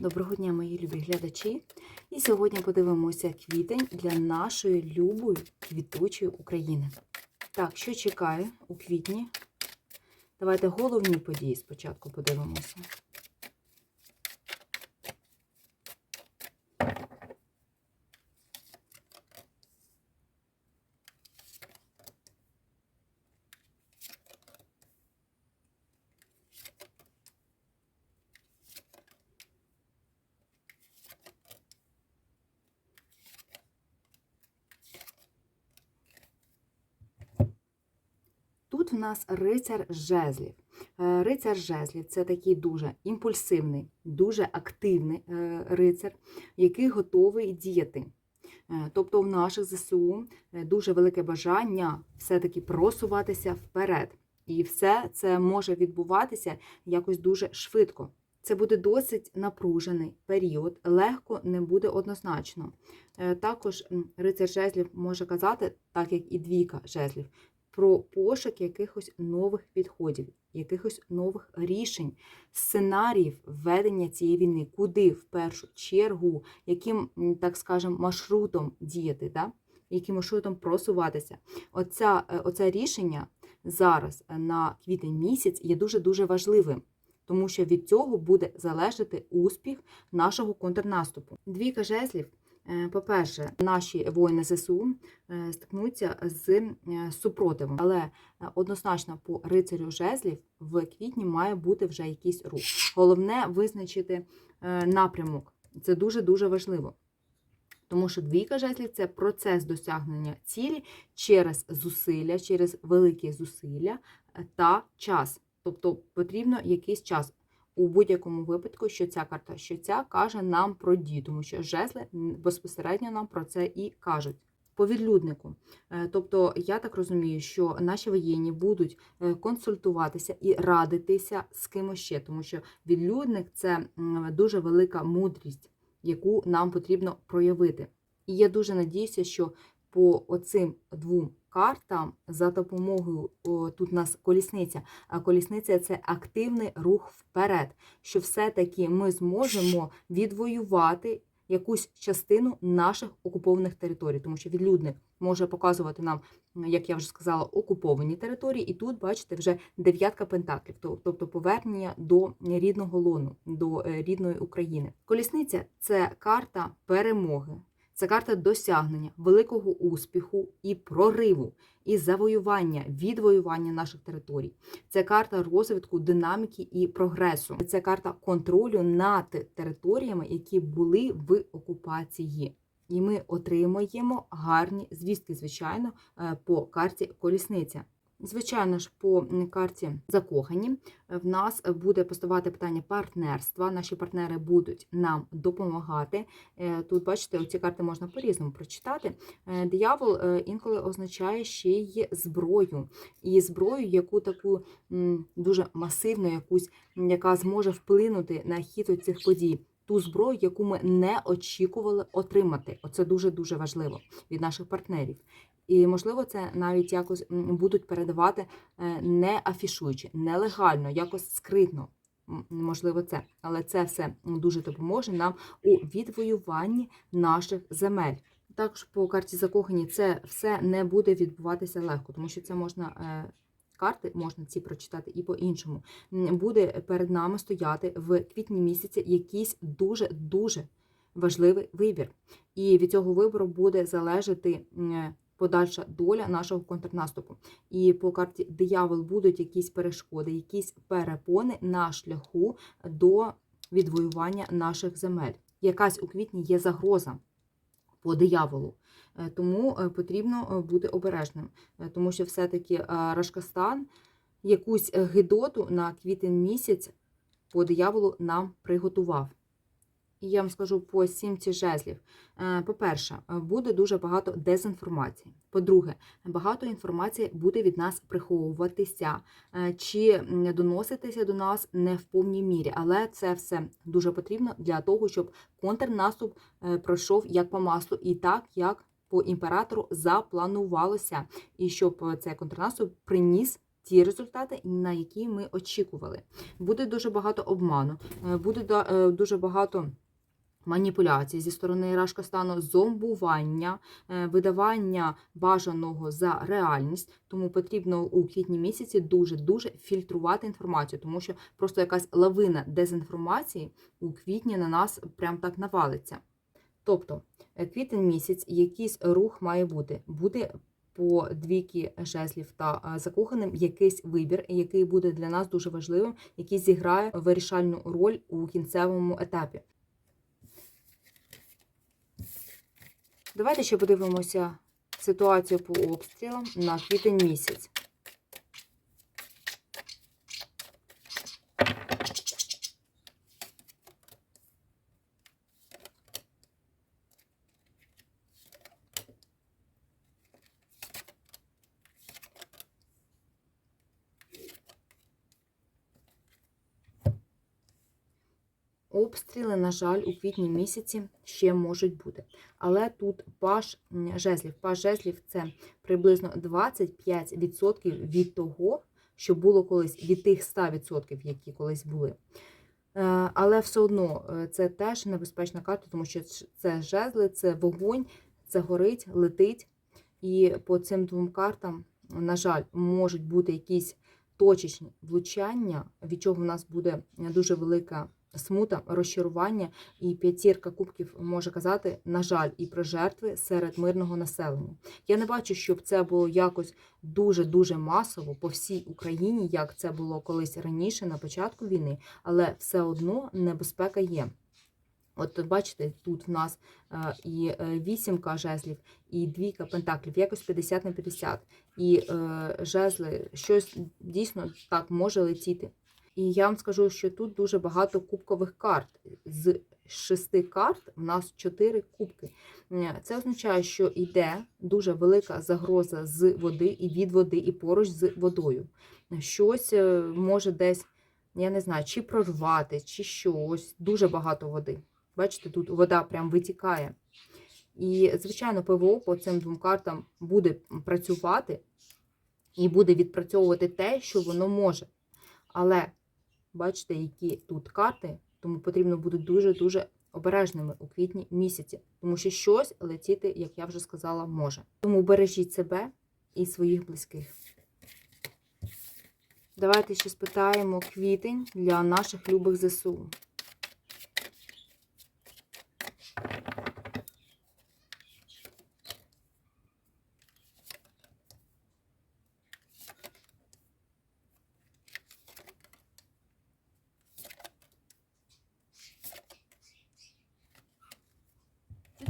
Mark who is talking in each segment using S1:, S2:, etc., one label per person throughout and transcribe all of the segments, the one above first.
S1: Доброго дня, мої любі глядачі. І сьогодні подивимося квітень для нашої любої квітучої України. Так, що чекає у квітні? Давайте головні події спочатку подивимося. Нас рицар жезлів. Е, Рицар жезлів це такий дуже імпульсивний, дуже активний е, рицар, який готовий діяти. Е, Тобто в наших ЗСУ дуже велике бажання все-таки просуватися вперед. І все це може відбуватися якось дуже швидко. Це буде досить напружений період, легко не буде однозначно. Також рицар жезлів може казати, так як і двійка жезлів, про пошук якихось нових підходів, якихось нових рішень, сценаріїв ведення цієї війни, куди в першу чергу, яким, так скажемо, маршрутом діяти, да? яким маршрутом просуватися. Оця, е, оце рішення зараз е, на квітень місяць є дуже-дуже важливим. Тому що від цього буде залежати успіх нашого контрнаступу. Двійка жезлів По-перше, наші воїни ЗСУ е, стикнуться з е, супротивом, але е, однозначно по рицарю жезлів в квітні має бути вже якийсь рух. Головне визначити е, напрямок. Це дуже дуже важливо. Тому що двійка жезлів це процес досягнення цілі через зусилля, через великі зусилля е, та час. Тобто потрібно якийсь час. У будь-якому випадку, що ця карта, що ця каже нам про дію, тому що жезли безпосередньо нам про це і кажуть. По відлюднику. Е, Тобто, я так розумію, що наші воєнні будуть е, консультуватися і радитися з кимось ще, тому що відлюдник це дуже велика мудрість, яку нам потрібно проявити. І я дуже надіюся, що по оцим двом картам за допомогою о, тут у нас колісниця. А колісниця це активний рух вперед, що все-таки ми зможемо відвоювати якусь частину наших окупованих територій, тому що відлюдник може показувати нам, як я вже сказала, окуповані території, і тут, бачите, вже дев'ятка пентаклів, тобто повернення до рідного лону, до е, рідної України. Колісниця це карта перемоги. Це карта досягнення, великого успіху і прориву, і завоювання, відвоювання наших територій. Це карта розвитку динаміки і прогресу. Це карта контролю над територіями, які були в окупації. І ми отримаємо гарні звістки, звичайно, е, по карті колісниця. Звичайно ж, по карті закохані е, в нас буде поставати питання партнерства. Наші партнери будуть нам допомагати. Е, Тут, бачите, оці карти можна по-різному прочитати. Е, Диявол інколи означає ще й зброю. І зброю, яку таку дуже масивну, якусь, яка зможе вплинути на хід цих подій. Ту зброю, яку ми не очікували отримати. Оце дуже-дуже важливо від наших партнерів. І, можливо, це навіть якось будуть передавати е, не афішуючи, нелегально, якось скритно. Можливо, це. Але це все дуже допоможе нам у відвоюванні наших земель. Також по карті закохані це все не буде відбуватися легко, тому що це можна. е, Карти можна ці прочитати і по-іншому. Буде перед нами стояти в квітні місяці якийсь дуже-дуже важливий вибір. І від цього вибору буде залежати подальша доля нашого контрнаступу. І по карті диявол будуть якісь перешкоди, якісь перепони на шляху до відвоювання наших земель. Якась у квітні є загроза по дияволу. Е, Тому е, потрібно е, бути обережним, тому що все-таки Рашкастан якусь гидоту на квітень місяць по дияволу нам приготував. І я вам скажу по сімці жезлів. Е, По-перше, е, буде дуже багато дезінформації. По-друге, багато інформації буде від нас приховуватися е, чи доноситися до нас не в повній мірі. Але це все дуже потрібно для того, щоб контрнаступ пройшов як по маслу, і так, як по імператору запланувалося, і щоб цей контрнаступ приніс ті результати, на які ми очікували. Буде дуже багато обману, буде дуже багато. Маніпуляцій зі сторони Рашкостану, зомбування, е, видавання бажаного за реальність, тому потрібно у квітні місяці дуже-дуже фільтрувати інформацію, тому що просто якась лавина дезінформації у квітні на нас прям так навалиться. Тобто, е, квітень місяць, якийсь рух має бути. Буде по двійки жезлів та е, закоханим якийсь вибір, який буде для нас дуже важливим, який зіграє вирішальну роль у кінцевому етапі. Давайте ще подивимося ситуацію по обстрілам на квітень місяць. Обстріли, на жаль, у квітні місяці ще можуть бути. Але тут паш жезлів. Паш жезлів це приблизно 25% від того, що було колись, від тих 100%, які колись були. Е, Але все одно е, це теж небезпечна карта, тому що це жезли, це вогонь, це горить, летить. І по цим двом картам, на жаль, можуть бути якісь точечні влучання, від чого в нас буде дуже велика смута, розчарування, і п'ятірка кубків може казати, на жаль, і про жертви серед мирного населення. Я не бачу, щоб це було якось дуже-дуже масово по всій Україні, як це було колись раніше, на початку війни, але все одно небезпека є. От бачите, тут в нас е, і е, вісімка жезлів, і двійка пентаклів, якось 50 на 50. І е, жезли, щось дійсно так може летіти. І я вам скажу, що тут дуже багато кубкових карт. З шести карт в нас чотири кубки. Е, Це означає, що йде дуже велика загроза з води і від води, і поруч з водою. Щось е, може десь, я не знаю, чи прорвати, чи щось. Дуже багато води. Бачите, тут вода прям витікає. І, звичайно, ПВО по цим двом картам буде працювати і буде відпрацьовувати те, що воно може. Але бачите, які тут карти, тому потрібно бути дуже-дуже обережними у квітні місяці, тому що щось летіти, як я вже сказала, може. Тому бережіть себе і своїх близьких. Давайте ще спитаємо квітень для наших любих ЗСУ.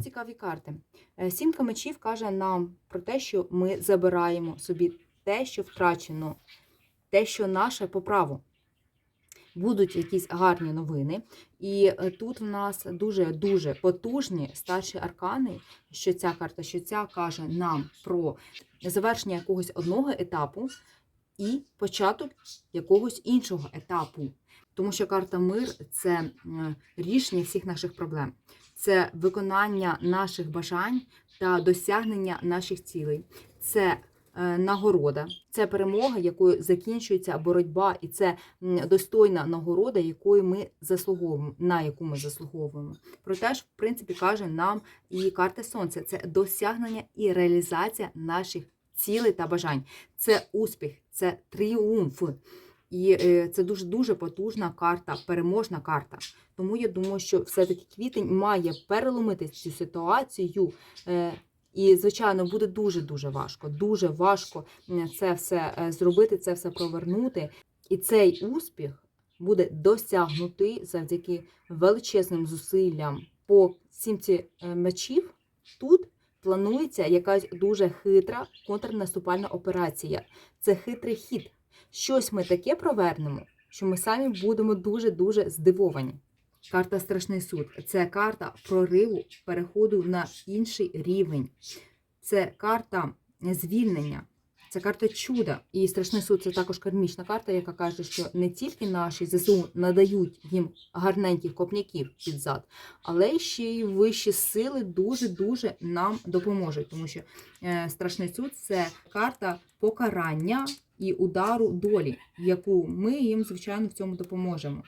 S1: Цікаві карти. Е, Сімка мечів каже нам про те, що ми забираємо собі те, що втрачено, те, що наше по праву. Будуть якісь гарні новини. І е, тут в нас дуже-дуже потужні старші аркани, що ця карта, що ця каже нам про завершення якогось одного етапу і початок якогось іншого етапу. Тому що карта мир це рішення всіх наших проблем це виконання наших бажань та досягнення наших цілей. Це е, нагорода, це перемога, якою закінчується боротьба, і це достойна нагорода, якої ми заслуговуємо, на яку ми заслуговуємо. Проте ж, в принципі, каже нам і карта сонця: це досягнення і реалізація наших цілей та бажань. Це успіх, це тріумф. І е, це дуже дуже потужна карта, переможна карта. Тому я думаю, що все-таки квітень має переломити цю ситуацію. Е, І, звичайно, буде дуже-дуже важко. Дуже важко це все е, зробити, це все провернути. І цей успіх буде досягнутий завдяки величезним зусиллям по сімці мечів. Тут планується якась дуже хитра контрнаступальна операція. Це хитрий хід. Щось ми таке провернемо, що ми самі будемо дуже-дуже здивовані. Карта Страшний суд це карта прориву, переходу на інший рівень. Це карта звільнення, це карта чуда. І страшний суд це також кармічна карта, яка каже, що не тільки наші ЗСУ надають їм гарненьких копняків під зад, але ще й вищі сили дуже-дуже нам допоможуть. Тому що е, страшний суд це карта покарання і удару долі, яку ми їм, звичайно, в цьому допоможемо.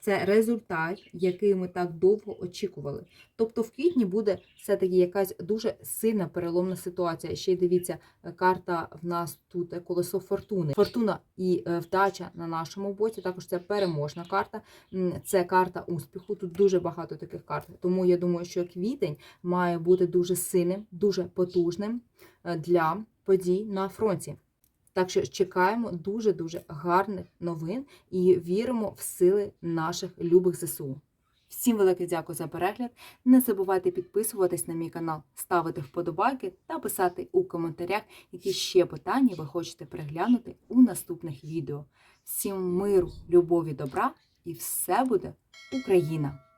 S1: Це результат, який ми так довго очікували. Тобто в квітні буде все-таки якась дуже сильна переломна ситуація. Ще й дивіться, е, карта в нас тут е, колесо фортуни. Фортуна і е, вдача на нашому боці. Також це переможна карта. Це карта успіху. Тут дуже багато таких карт. Тому я думаю, що квітень має бути дуже сильним, дуже потужним для подій на фронті. Так що чекаємо дуже-дуже гарних новин і віримо в сили наших любих ЗСУ. Всім велике дякую за перегляд. Не забувайте підписуватись на мій канал, ставити вподобайки та писати у коментарях, які ще питання ви хочете переглянути у наступних відео. Всім миру, любові, добра і все буде Україна!